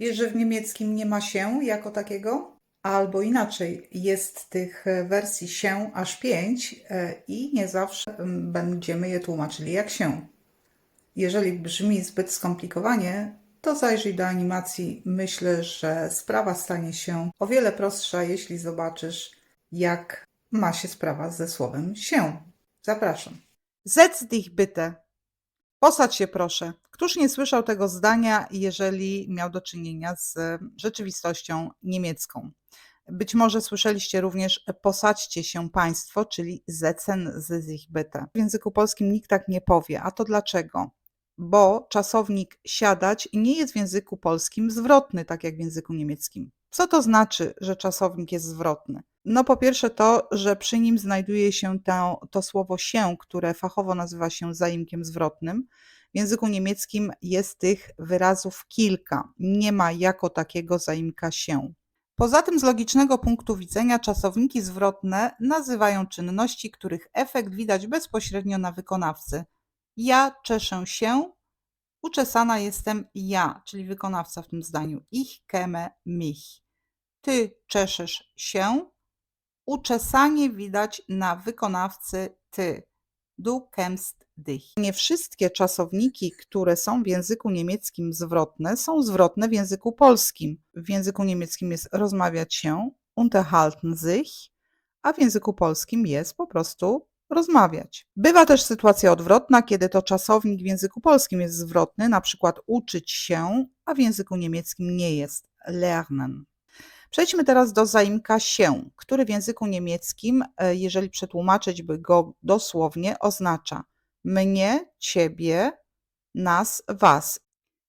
Wiesz, że w niemieckim nie ma się jako takiego? Albo inaczej, jest tych e, wersji się aż pięć e, i nie zawsze m, będziemy je tłumaczyli jak się. Jeżeli brzmi zbyt skomplikowanie, to zajrzyj do animacji. Myślę, że sprawa stanie się o wiele prostsza, jeśli zobaczysz, jak ma się sprawa ze słowem się. Zapraszam. Setz dich bitte. Posadź się proszę. Któż nie słyszał tego zdania, jeżeli miał do czynienia z e, rzeczywistością niemiecką? Być może słyszeliście również posadźcie się państwo, czyli setzen Sie sich bitte. W języku polskim nikt tak nie powie. A to dlaczego? Bo czasownik siadać nie jest w języku polskim zwrotny, tak jak w języku niemieckim. Co to znaczy, że czasownik jest zwrotny? No po pierwsze to, że przy nim znajduje się to, to słowo się, które fachowo nazywa się zaimkiem zwrotnym. W języku niemieckim jest tych wyrazów kilka. Nie ma jako takiego zaimka się. Poza tym z logicznego punktu widzenia czasowniki zwrotne nazywają czynności, których efekt widać bezpośrednio na wykonawcy. Ja czeszę się, uczesana jestem ja, czyli wykonawca w tym zdaniu. Ich käme mich. Ty czeszesz się, uczesanie widać na wykonawcy ty. Du kennst dich. Nie wszystkie czasowniki, które są w języku niemieckim zwrotne, są zwrotne w języku polskim. W języku niemieckim jest rozmawiać się, unterhalten sich, a w języku polskim jest po prostu rozmawiać. Bywa też sytuacja odwrotna, kiedy to czasownik w języku polskim jest zwrotny, na przykład uczyć się, a w języku niemieckim nie jest lernen. Przejdźmy teraz do zaimka się, który w języku niemieckim, e, jeżeli przetłumaczyć by go dosłownie, oznacza mnie, ciebie, nas, was.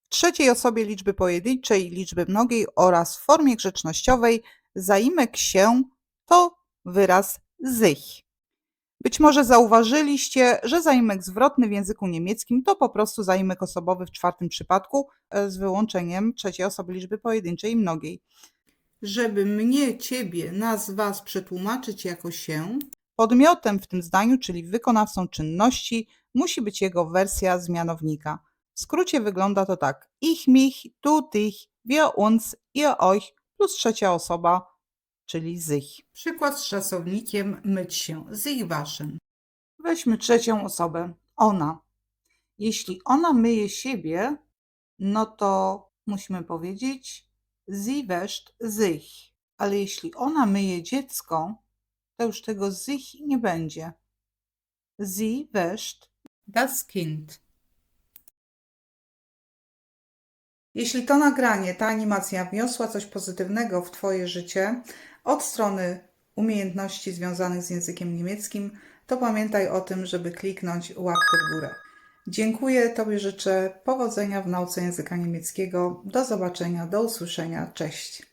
W trzeciej osobie liczby pojedynczej, liczby mnogiej oraz w formie grzecznościowej zaimek się to wyraz sich. Być może zauważyliście, że zaimek zwrotny w języku niemieckim to po prostu zaimek osobowy w czwartym przypadku e, z wyłączeniem trzeciej osoby liczby pojedynczej i mnogiej. Żeby mnie, ciebie, nas, was przetłumaczyć jako się, podmiotem w tym zdaniu, czyli wykonawcą czynności, musi być jego wersja z mianownika. W skrócie wygląda to tak: ich, mich, du, dich, wir, uns, ihr, euch plus trzecia osoba, czyli sich. Przykład z czasownikiem myć się, sich waschen. Weźmy trzecią osobę, ona. Jeśli ona myje siebie, no to musimy powiedzieć sie wäscht sich. Ale jeśli ona myje dziecko, to już tego sich nie będzie. Sie wäscht das Kind. Jeśli to nagranie, ta animacja wniosła coś pozytywnego w Twoje życie od strony umiejętności związanych z językiem niemieckim, to pamiętaj o tym, żeby kliknąć łapkę w górę. Dziękuję Tobie, życzę powodzenia w nauce języka niemieckiego. Do zobaczenia, do usłyszenia. Cześć.